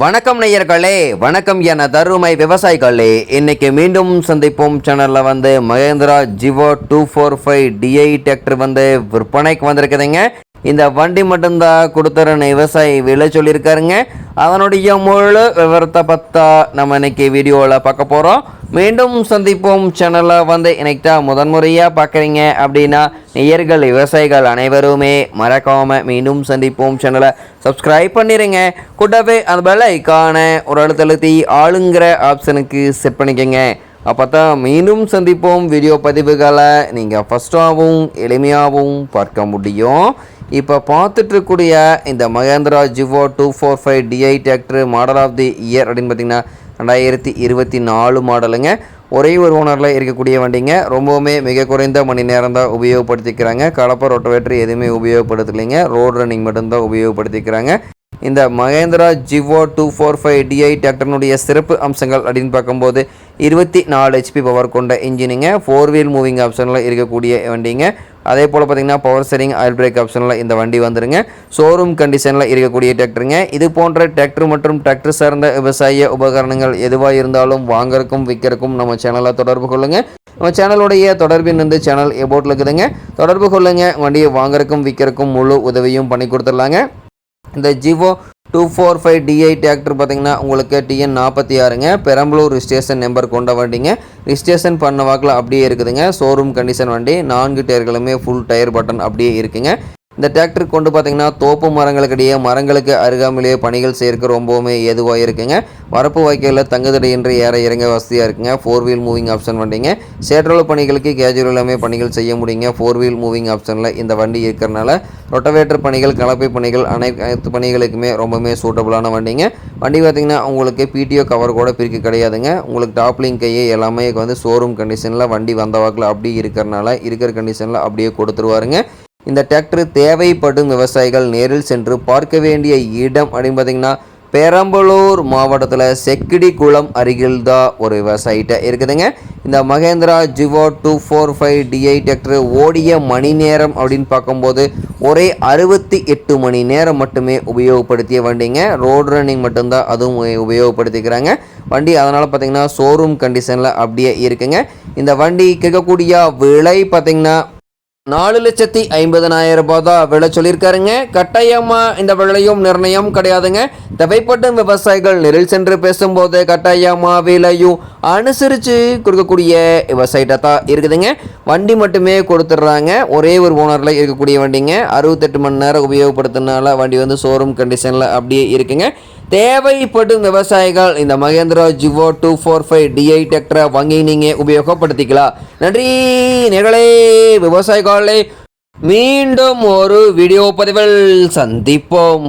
வணக்கம் நேயர்களே வணக்கம் என தருமை விவசாயிகளே இன்னைக்கு மீண்டும் சந்திப்போம் சேனலில் வந்து Mahindra Jivo two four five DI tractor வந்து விற்பனைக்கு வந்திருக்குதுங்க. இந்த வண்டி மட்டும்தான் கொடுத்துறன்னு விவசாயி விலை சொல்லியிருக்காருங்க. அதனுடைய முழு விவரத்தை பற்றா நம்ம இன்னைக்கு வீடியோவில் பார்க்க போகிறோம் மீண்டும் சந்திப்போம். சேனலில் வந்து இன்னைக்கு முதன்முறையாக பார்க்குறீங்க அப்படின்னா நேயர்கள் விவசாயிகள் அனைவருமே மறக்காமல் மீண்டும் சந்திப்போம். சேனலை சப்ஸ்கிரைப் பண்ணிடுங்க கூட்டவே அந்த பெல் ஐக்கான ஒரு அழுத்தழுத்தி ஆளுங்கிற ஆப்ஷனுக்கு செட் பண்ணிக்கோங்க. அப்போ தான் மீண்டும் சந்திப்போம். வீடியோ பதிவுகளை நீங்கள் ஃபஸ்ட்டாகவும் எளிமையாகவும் பார்க்க முடியும். இப்போ பார்த்துட்ருக்கூடிய இந்த Mahindra Jivo two four five DI tractor model of the year அப்படின்னு பார்த்தீங்கன்னா ரெண்டாயிரத்தி இருபத்தி நாலு மாடலுங்க ஒரே ஒரு ஓனரில் இருக்கக்கூடிய வண்டிங்க. ரொம்பவுமே மிக குறைந்த மணி நேரம் தான் உபயோகப்படுத்திக்கிறாங்க. கலப்பை ரொட்டவேட்டர் எதுவுமே உபயோகப்படுத்தலைங்க. ரோட் ரன்னிங் மட்டும்தான் உபயோகப்படுத்திக்கிறாங்க. இந்த Mahindra Jivo two four five DI டிராக்டர்னுடைய சிறப்பு அம்சங்கள் அப்படின்னு பார்க்கும்போது இருபத்தி நாலு ஹெச்பி பவர் கொண்ட இன்ஜினுங்க ஃபோர் வீல் மூவிங் ஆப்ஷனில் இருக்கக்கூடிய வண்டிங்க. அதே போல் பார்த்தீங்கன்னா பவர் ஸ்டேரிங் ஆயில் பிரேக் ஆப்ஷனில் இந்த வண்டி வந்துருங்க. ஷோரூம் கண்டிஷனில் இருக்கக்கூடிய டிராக்டருங்க இது போன்ற டிராக்டர் மற்றும் டிராக்டர் சார்ந்த விவசாய உபகரணங்கள் எதுவாக இருந்தாலும் வாங்கறக்கும் விற்கிறக்கும் நம்ம சேனலை தொடர்பு கொள்ளுங்கள் நம்ம சேனலுடைய தொடர்பின் வந்து சேனல் எபோட்டில் இருக்குதுங்க. தொடர்பு கொள்ளுங்கள் வண்டியை வாங்கறக்கும் விற்கிறக்கும் முழு உதவியும் பண்ணி கொடுத்துடலாங்க. இந்த Jivo two four five DI tractor பார்த்தீங்கன்னா உங்களுக்கு டிஎன் நாற்பத்தி ஆறுங்க. பெரம்பலூர் ரிஜிஸ்ட்ரேஷன் நம்பர் கொண்ட வண்டிங்க. ரிஜிஸ்ட்ரேஷன் பண்ண வாக்கில் அப்படியே இருக்குதுங்க. ஷோரூம் கண்டிஷன் வண்டி நான்கு டயர்களுமே ஃபுல் டயர் பட்டன் அப்படியே இருக்குங்க. இந்த டிராக்டர் கொண்டு பார்த்தீங்கன்னா தோப்பு மரங்களுக்கிடையே மரங்களுக்கு அருகாமையிலேயே பணிகள் செய்யறதுக்கு ரொம்பவுமே ஏதுவாக இருக்குங்க. வரப்பு வாய்க்காலில் தங்குதடையின்றி ஏற இறங்க வசதியாக இருக்குங்க. ஃபோர் வீல் மூவிங் ஆப்ஷன் வண்டிங்க. சேற்றோல பணிகளுக்கு கேஜுவல் எல்லாமே பணிகள் செய்ய முடியுங்க. ஃபோர் வீல் மூவிங் ஆப்ஷனில் இந்த வண்டி இருக்கிறனால ரொட்டவேட்டர் பணிகள் கலப்பை பணிகள் அனைத்து பணிகளுக்குமே ரொம்பவுமே சூட்டபுளான வண்டிங்க. வண்டி பார்த்திங்கன்னா உங்களுக்கு பிடிஓ கவர் கூட பிரிக்க கிடையாதுங்க. உங்களுக்கு டாப்லிங் கையை எல்லாமே வந்து ஷோரூம் கண்டிஷனில் வண்டி வந்த வாக்கில் அப்படியே இருக்கிறனால இருக்கிற கண்டிஷனில் அப்படியே கொடுத்துருவாருங்க. இந்த டிராக்டர் தேவைப்படும் விவசாயிகள் நேரில் சென்று பார்க்க வேண்டிய இடம் அப்படின்னு பார்த்தீங்கன்னா பெரம்பலூர் மாவட்டத்தில் செக்கிடி குளம் அருகில் தான் ஒரு விவசாயிட்ட இருக்குதுங்க. இந்த Mahindra Jivo two four five DI tractor ஓடிய மணி நேரம் அப்படின்னு பார்க்கும்போது ஒரே அறுபத்தி எட்டு மணி நேரம் மட்டுமே உபயோகப்படுத்திய வண்டிங்க. ரோடு ரன்னிங் மட்டும்தான் அதுவும் உபயோகப்படுத்திக்கிறாங்க. வண்டி அதனால் பார்த்தீங்கன்னா ஷோரூம் கண்டிஷனில் அப்படியே இருக்குங்க. இந்த வண்டி கேட்கக்கூடிய விலை பார்த்தீங்கன்னா நாலு லட்சத்தி ஐம்பதனாயிரம் ரூபாய் தான் விலை சொல்லியிருக்காருங்க. கட்டாயமாக இந்த விலையும் நிர்ணயம் கிடையாதுங்க. தேவைப்படும் விவசாயிகள் நெரில் சென்று பேசும்போது கட்டாயமாக விலையும் அனுசரித்து கொடுக்கக்கூடிய விவசாயிட்ட தான் இருக்குதுங்க. வண்டி மட்டுமே கொடுத்துட்றாங்க. ஒரே ஒரு ஓனரில் இருக்கக்கூடிய வண்டிங்க. அறுபத்தெட்டு மணி நேரம் உபயோகப்படுத்தினால வண்டி வந்து ஷோரூம் கண்டிஷனில் அப்படியே இருக்குங்க. தேவைப்படும் விவசாயிகள் இந்த Mahindra Jivo two four five DI tractor வாங்கி நீங்கள் உபயோகப்படுத்திக்கலாம் நன்றி நிகழே விவசாயிகளே. மீண்டும் ஒரு வீடியோ பதிவில் சந்திப்போம்.